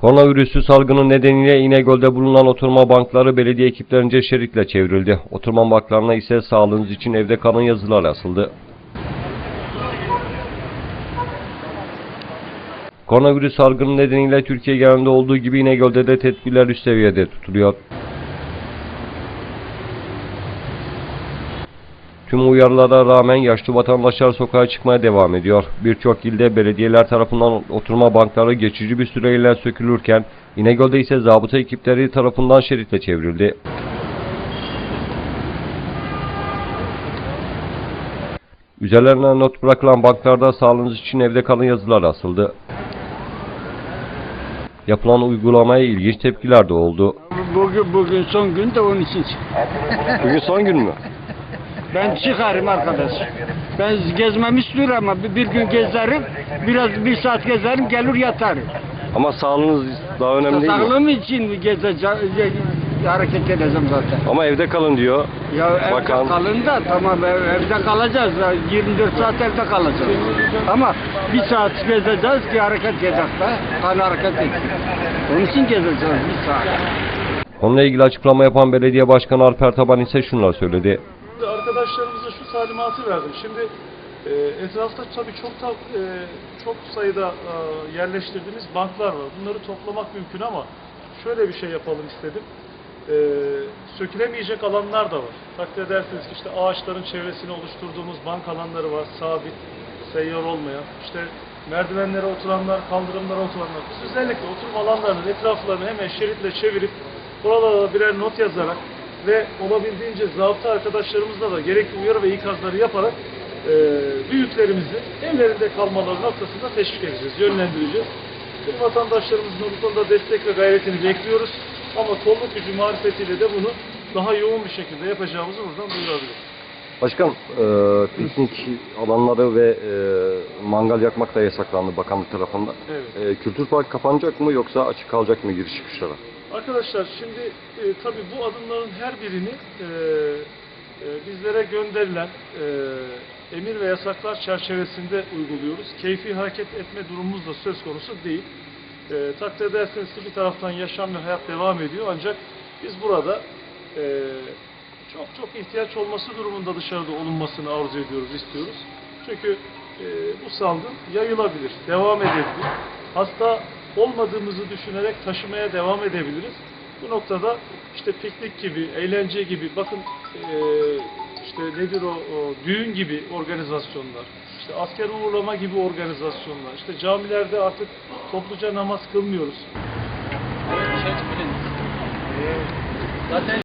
Koronavirüsü salgını nedeniyle İnegöl'de bulunan oturma bankları belediye ekiplerince şeritle çevrildi. Oturma banklarına ise sağlığınız için evde kalın yazılar asıldı. Koronavirüs salgını nedeniyle Türkiye genelinde olduğu gibi İnegöl'de de tedbirler üst seviyede tutuluyor. Tüm uyarılara rağmen yaşlı vatandaşlar sokağa çıkmaya devam ediyor. Birçok ilde belediyeler tarafından oturma bankları geçici bir süreyle sökülürken İnegöl'de ise zabıta ekipleri tarafından şeritle çevrildi. Üzerlerine not bırakılan banklarda sağlığınız için evde kalın yazılar asıldı. Yapılan uygulamaya ilginç tepkiler de oldu. Bugün bugün son gün de onun için. Bugün son gün mü? Ben çıkarım arkadaş. Ben gezmem istiyorum ama bir, bir gün gezerim, biraz bir saat gezerim, gelir yatarım. Ama sağlığınız daha önemli değil mi? Sağlığım için gezeceğim, hareket edeceğim zaten. Ama evde kalın diyor. Ya evde Bakan- kalın da tamam ev- evde kalacağız. ya, 24 saat evde kalacağız. Ama bir saat gezeceğiz ki hareket edecek de, kan hareket etsin. Onun için gezeceğiz bir saat. Onunla ilgili açıklama yapan belediye başkanı Alper Taban ise şunlar söyledi. Arkadaşlarımıza şu talimatı verdim. Şimdi e, etrafta tabii çok da e, çok sayıda e, yerleştirdiğimiz banklar var. Bunları toplamak mümkün ama şöyle bir şey yapalım istedim. E, sökülemeyecek alanlar da var. Takdir edersiniz ki işte ağaçların çevresine oluşturduğumuz bank alanları var. Sabit, seyyar olmayan. İşte merdivenlere oturanlar, kaldırımlara oturanlar. Biz özellikle oturma alanlarının etraflarını hemen şeritle çevirip buralara birer not yazarak ve olabildiğince zabıta arkadaşlarımızla da gerekli uyarı ve ikazları yaparak e, büyüklerimizi evlerinde kalmaları noktasında teşvik edeceğiz, yönlendireceğiz. Tüm vatandaşlarımızın bu konuda destek ve gayretini bekliyoruz. Ama kolluk gücü marifetiyle de bunu daha yoğun bir şekilde yapacağımızı buradan duyurabiliriz. Başkan, e, piknik alanları ve e, mangal yakmak da yasaklandı bakanlık tarafından. Evet. E, kültür park kapanacak mı yoksa açık kalacak mı giriş çıkışlara? Arkadaşlar şimdi e, tabii bu adımların her birini e, e, bizlere gönderilen e, emir ve yasaklar çerçevesinde uyguluyoruz. Keyfi hareket etme durumumuz da söz konusu değil. E, takdir ederseniz ki bir taraftan yaşam ve hayat devam ediyor ancak biz burada e, çok çok ihtiyaç olması durumunda dışarıda olunmasını arzu ediyoruz, istiyoruz. Çünkü e, bu salgın yayılabilir, devam edebilir. Hasta olmadığımızı düşünerek taşımaya devam edebiliriz. Bu noktada işte piknik gibi, eğlence gibi, bakın e, işte nedir o, o düğün gibi organizasyonlar, işte asker uğurlama gibi organizasyonlar, işte camilerde artık topluca namaz kılmıyoruz. Zaten